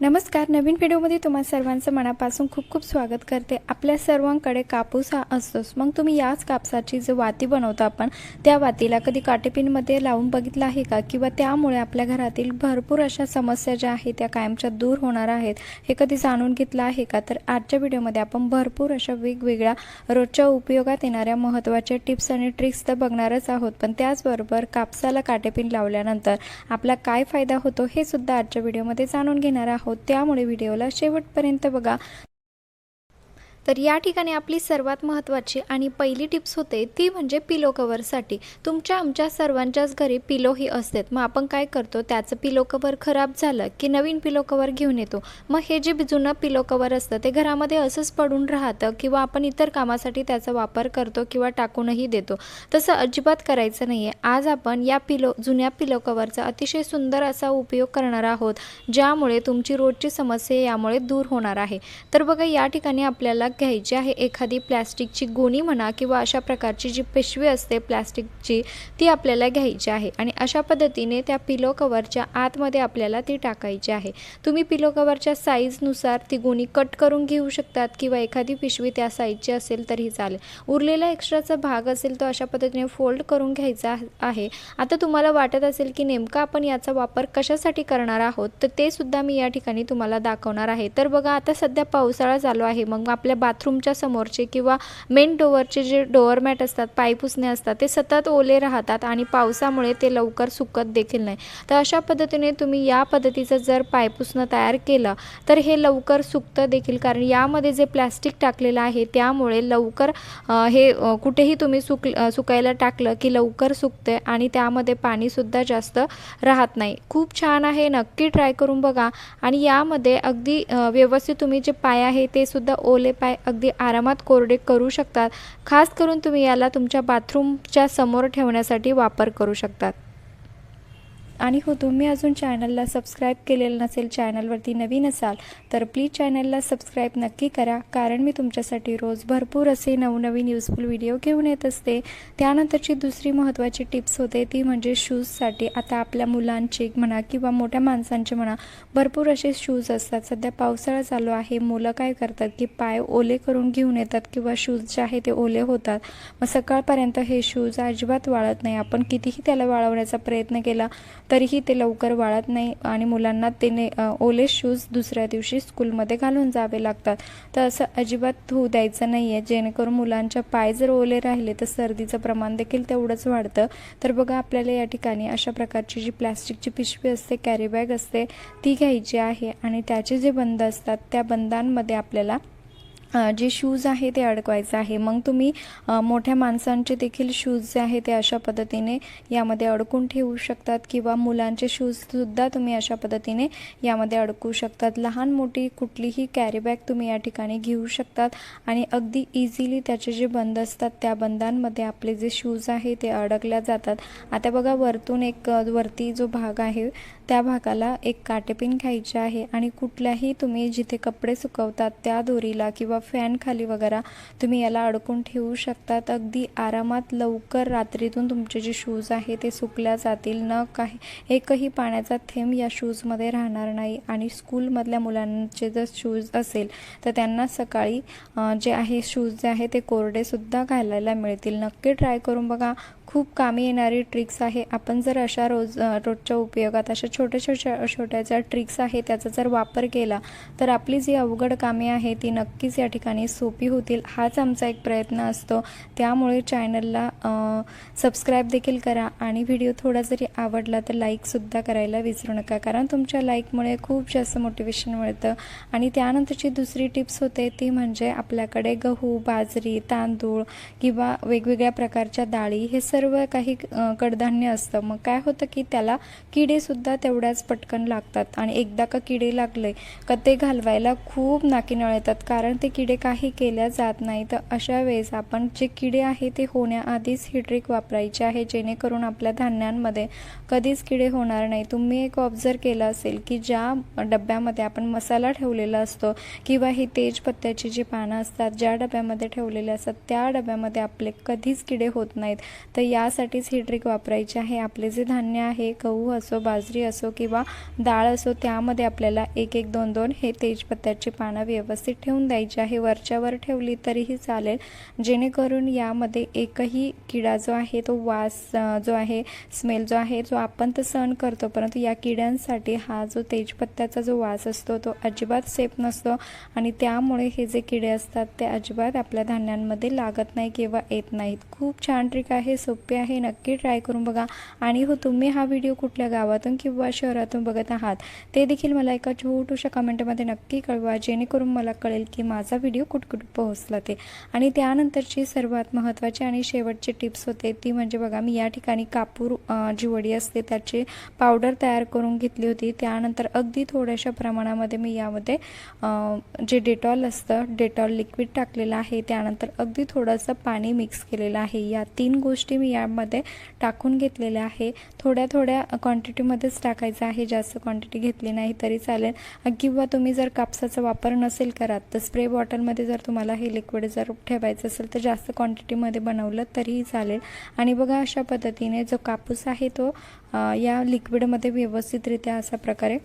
नमस्कार नवीन व्हिडिओमध्ये तुम्हा सर्वांचं मनापासून खूप खूप स्वागत करते. आपल्या सर्वांकडे कापूस हा असतोच. मग तुम्ही याच कापसाची जो वाती बनवतो आपण त्या वातीला कधी काटेपिनमध्ये लावून बघितलं आहे का? किंवा त्यामुळे आपल्या घरातील भरपूर अशा समस्या ज्या आहेत त्या कायमच्या दूर होणार आहेत हे कधी जाणून घेतलं आहे का? तर आजच्या व्हिडिओमध्ये आपण भरपूर अशा वेगवेगळ्या रोजच्या उपयोगात येणाऱ्या महत्त्वाच्या टिप्स आणि ट्रिक्स तर बघणारच आहोत. पण त्याचबरोबर कापसाला काटेपिन लावल्यानंतर आपला काय फायदा होतो हे सुद्धा आजच्या व्हिडिओमध्ये जाणून घेणार आहोत. त्यामुळे व्हिडिओला शेवटपर्यंत बघा. तर या ठिकाणी आपली सर्वात महत्त्वाची आणि पहिली टिप्स होते ती म्हणजे पिलो कवरसाठी तुमच्या आमच्या सर्वांच्याच घरी पिलो ही असतात. मग आपण काय करतो त्याचं पिलो कवर खराब झालं की नवीन पिलो कवर घेऊन येतो. मग हे जे जुनं पिलो कवर असतं ते घरामध्ये असंच पडून राहतं किंवा आपण इतर कामासाठी त्याचा वापर करतो किंवा टाकूनही देतो. तसं अजिबात करायचं नाही आहे आज आपण या पिलो जुन्या पिलो कवरचा अतिशय सुंदर असा उपयोग करणार आहोत ज्यामुळे तुमची रोजची समस्या यामुळे दूर होणार आहे. तर बघा या ठिकाणी आपल्याला घ्यायची आहे. एखादी प्लॅस्टिकची गोणी म्हणा किंवा अशा प्रकारची जी पिशवी असते प्लॅस्टिकची ती आपल्याला घ्यायची आहे. आणि अशा पद्धतीने त्या पिलो कवरच्या आतमध्ये आपल्याला ती टाकायची आहे. तुम्ही पिलो कवरच्या साईजनुसार ती गोणी कट करून घेऊ शकतात किंवा एखादी पिशवी त्या साईजची असेल तरी चालेल. उरलेला एक्स्ट्राचा भाग असेल तो अशा पद्धतीने फोल्ड करून घ्यायचा आहे. आता तुम्हाला वाटत असेल की नेमका आपण याचा वापर कशासाठी करणार आहोत? तर ते सुद्धा मी या ठिकाणी तुम्हाला दाखवणार आहे. तर बघा आता सध्या पावसाळा चालू आहे. मग आपल्या बाथरूमच्या समोरचे किंवा मेन डोअरचे जे डोअरमॅट असतात पाय पुसणे असतात ते सतत ओले राहतात आणि पावसामुळे ते लवकर सुकत देखील नाही. तर अशा पद्धतीने तुम्ही या पद्धतीचं जर पाय पुसणं तयार केलं तर हे लवकर सुकतं देखील. कारण यामध्ये जे प्लॅस्टिक टाकलेलं आहे त्यामुळे लवकर हे कुठेही तुम्ही सुक सुकायला टाकलं की लवकर सुकते आणि त्यामध्ये पाणीसुद्धा जास्त राहत नाही. खूप छान आहे नक्की ट्राय करून बघा. आणि यामध्ये अगदी व्यवस्थित तुम्ही जे पाय आहे ते सुद्धा ओले पाय अगदी आरामात कोरडे करू शकतात. खास करून तुम्ही याला तुमच्या बाथरूमच्या समोर ठेवण्यासाठी वापर करू शकतात. आणि हो तुम्ही अजून चॅनलला सबस्क्राईब केलेलं नसेल चॅनलवरती नवीन असाल तर प्लीज चॅनलला सबस्क्राईब नक्की करा कारण मी तुमच्यासाठी रोज भरपूर असे नवनवीन युजफुल व्हिडिओ घेऊन येत असते. त्यानंतरची दुसरी महत्त्वाची टिप्स होते ती म्हणजे शूजसाठी आता आपल्या मुलांचे म्हणा किंवा मोठ्या माणसांचे म्हणा भरपूर असे शूज असतात. सध्या पावसाळा चालू आहे मुलं काय करतात की पाय ओले करून घेऊन येतात किंवा शूज जे आहे ते ओले होतात. मग सकाळपर्यंत हे शूज अजिबात वाळत नाही. आपण कितीही त्याला वाळवण्याचा प्रयत्न केला तरीही ते लवकर वाळत नाही आणि मुलांना ते ओले शूज दुसऱ्या दिवशी स्कूलमध्ये घालून जावे लागतात. तर असं अजिबात होऊ द्यायचं नाही आहे जेणेकरून मुलांच्या पाय जर ओले राहिले तर सर्दीचं प्रमाण देखील तेवढंच वाढतं. तर बघा आपल्याला या ठिकाणी अशा प्रकारची जी प्लॅस्टिकची पिशवी असते कॅरी बॅग असते ती घ्यायची आहे आणि त्याचे जे बंद असतात त्या बंदांमध्ये आपल्याला जे शूज आहे ते अडकवायचं आहे. मग तुम्ही मोठ्या माणसांचे देखील शूज जे आहे ते अशा पद्धतीने यामध्ये अडकून ठेवू शकतात किंवा मुलांचे शूजसुद्धा तुम्ही अशा पद्धतीने यामध्ये अडकू शकतात. लहान मोठी कुठलीही कॅरीबॅग तुम्ही या ठिकाणी घेऊ शकतात आणि अगदी इझिली त्याचे जे बंद असतात त्या बंदांमध्ये आपले जे शूज आहे ते अडकल्या जातात. आता बघा वरतून एक वरती जो भाग आहे त्या भागाला एक काटेपिन घ्यायचे आहे आणि कुठल्याही तुम्ही जिथे कपडे सुकवतात त्या दोरीला किंवा फॅन खाली वगैरे तुम्ही याला अडकून ठेवू शकतात. अगदी आरामात लवकर रात्रीतून तुमचे जे शूज आहे ते सुकल्या जातील. न काही एकही पाण्याचा थेंब या शूजमध्ये राहणार नाही. आणि स्कूलमधल्या मुलांचे जर शूज असेल तर त्यांना सकाळी जे आहे शूज जे आहे ते कोरडेसुद्धा घालायला मिळतील. नक्की ट्राय करून बघा. खूप कामी येणारी ट्रिक्स आहे. आपण जर अशा रोज रोजच्या उपयोगात अशा छोट्या छोट्या छोट्या ज्या ट्रिक्स आहे त्याचा जर वापर केला तर आपली जी अवघड कामे आहे ती नक्कीच या ठिकाणी सोपी होतील. हाच आमचा एक प्रयत्न असतो. त्यामुळे चॅनलला सबस्क्राईब देखील करा आणि व्हिडिओ थोडा जरी आवडला तर लाईकसुद्धा करायला विसरू नका. कारण तुमच्या लाईकमुळे खूप जास्त मोटिवेशन मिळतं. आणि त्यानंतरची दुसरी टिप्स होते ती म्हणजे आपल्याकडे गहू बाजरी तांदूळ किंवा वेगवेगळ्या प्रकारच्या डाळी हे सर्व काही कडधान्य असतं. मग काय होतं की त्याला किडेसुद्धा तेवढ्याच पटकन लागतात. आणि एकदा का किडे लागले का ते घालवायला खूप नाकीनळ येतात. कारण ते किडे काही केल्या जात नाही. तर अशा वेळेस आपण जे किडे आहे ते होण्याआधीच ही ट्रिक वापरायची आहे जेणेकरून आपल्या धान्यांमध्ये कधीच किडे होणार नाही. तुम्ही एक ऑब्झर्व केलं असेल की ज्या डब्यामध्ये आपण मसाला ठेवलेला असतो किंवा ही तेजपत्त्याची जी पानं असतात ज्या डब्यामध्ये ठेवलेले असतात त्या डब्यामध्ये आपले कधीच किडे होत नाहीत. तर यासाठीच ही ट्रिक वापरायची आहे. आपले जे धान्य आहे गहू असो बाजरी असो असो किंवा डाळ असो त्यामध्ये आपल्याला एक एक दोन दोन हे तेजपत्त्याची पानं व्यवस्थित ठेवून द्यायची आहे. वरच्यावर ठेवली तरीही चालेल. जेणेकरून यामध्ये एकही किडा जो आहे तो वास जो आहे स्मेल जो आहे जो आपण तर सहन करतो. परंतु या किड्यांसाठी हा जो तेजपत्त्याचा जो वास असतो तो अजिबात सेफ नसतो आणि त्यामुळे हे जे किडे असतात ते अजिबात आपल्या धान्यांमध्ये लागत नाही किंवा येत नाहीत. खूप छान ट्रिक आहे सोपी आहे. नक्की ट्राय करून बघा. आणि हो तुम्ही हा व्हिडिओ कुठल्या गावातून किंवा शहरातून बघत आहात. ते देखील मला एका छोटूशा कमेंटमध्ये नक्की कळवा जेणेकरून मला कळेल की माझा व्हिडिओ कुठकुठ पोहोचला ते. आणि त्यानंतरची सर्वात महत्त्वाची आणि शेवटची टिप्स होते ती म्हणजे बघा मी या ठिकाणी कापूर जी वडी असते त्याची पावडर तयार करून घेतली होती. त्यानंतर अगदी थोड्याशा प्रमाणामध्ये मी यामध्ये जे डेटॉल असतं डेटॉल लिक्विड टाकलेलं आहे. त्यानंतर अगदी थोडंसं पाणी मिक्स केलेलं आहे. या तीन गोष्टी मी यामध्ये टाकून घेतलेल्या आहे. थोड्या थोड्या क्वांटिटीमध्येच टाकायचं आहे जास्त क्वांटिटी घेतली नाही तरी चालेल. किंवा तुम्ही जर कापसाचा वापर नसेल करत तर स्प्रे बॉटलमध्ये जर तुम्हाला हे लिक्विड जर ठेवायचं असेल तर जास्त क्वांटिटीमध्ये बनवलं तरीही चालेल. आणि बघा अशा पद्धतीने जो कापूस आहे तो या लिक्विडमध्ये व्यवस्थितरित्या अशा प्रकारे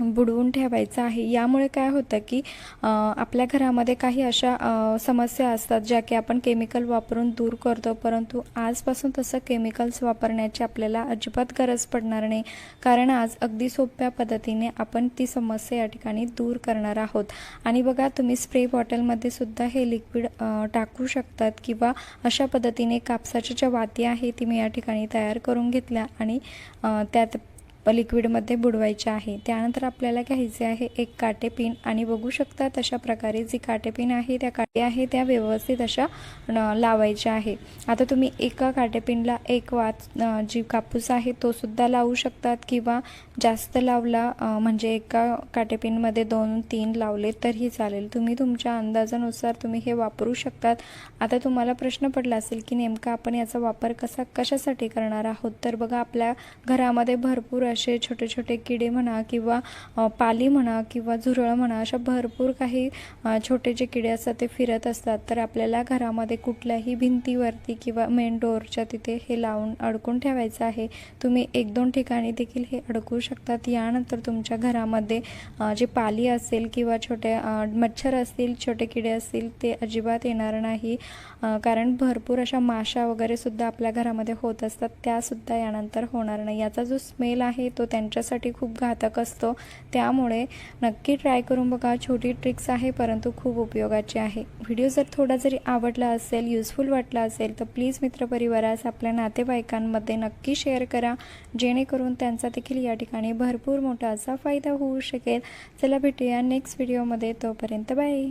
बुडवून ठेवायचं आहे. यामुळे काय होतं की आपल्या घरामध्ये काही अशा समस्या असतात ज्या की आपण केमिकल वापरून दूर करतो. परंतु आजपासून तसं केमिकल्स वापरण्याची आपल्याला अजिबात गरज पडणार नाही. कारण आज अगदी सोप्या पद्धतीने आपण ती समस्या या ठिकाणी दूर करणार आहोत. आणि बघा तुम्ही स्प्रे बॉटलमध्ये सुद्धा हे लिक्विड टाकू शकतात किंवा अशा पद्धतीने कापसाच्या ज्या वाती आहे ती मी या ठिकाणी तयार करून घेतल्या आणि त्यात लिक्विडमध्ये बुडवायचे आहे. त्यानंतर आपल्याला घ्यायचे आहे एक काटेपिन आणि बघू शकता तशा प्रकारे जी काटेपिन आहे त्या काटे आहे त्या व्यवस्थित अशा लावायच्या आहे. आता तुम्ही एका काटेपिनला एक वात जी कापूस आहे तो सुद्धा लावू शकतात किंवा जास्त लावला म्हणजे एका काटेपिनमध्ये दोन तीन लावले तरीही चालेल. तुम्ही तुमच्या अंदाजानुसार तुम्ही हे वापरू शकतात. आता तुम्हाला प्रश्न पडला असेल की नेमका आपण याचा वापर कसा कशासाठी करणार आहोत? तर बघा आपल्या घरामध्ये भरपूर असे छोटे छोटे किडे म्हणा किंवा पाली म्हणा किंवा झुरळ म्हणा अशा भरपूर काही छोटे जे किडे असतात ते फिरत असतात. तर आपल्याला घरामध्ये कुठल्याही भिंतीवरती किंवा मेन डोअरच्या तिथे हे लावून अडकून ठेवायचं आहे. तुम्ही एक दोन ठिकाणी देखील हे अडकू शकतात. यानंतर तुमच्या घरामध्ये जे पाली असेल किंवा छोटे मच्छर असतील छोटे किडे असतील ते अजिबात येणार नाही. कारण भरपूर अशा माशा वगैरे सुद्धा आपल्या घरामध्ये होत असतात. त्यासुद्धा यानंतर होणार नाही. याचा जो स्मेल आहे तो त्यांच्यासाठी खूप घातक असतो. त्यामुळे नक्की ट्राय करून बघा. छोटी ट्रिक्स आहे परंतु खूप उपयोगाची आहे. व्हिडिओ जर थोडा जरी आवडला असेल युजफुल वाटला असेल तर प्लीज मित्रपरिवारास आपल्या नातेवाईकांमध्ये नक्की शेअर करा. जेणेकरून त्यांचा देखील या ठिकाणी भरपूर मोठा असा फायदा होऊ शकेल. चला भेटूया नेक्स्ट व्हिडिओमध्ये तोपर्यंत बाय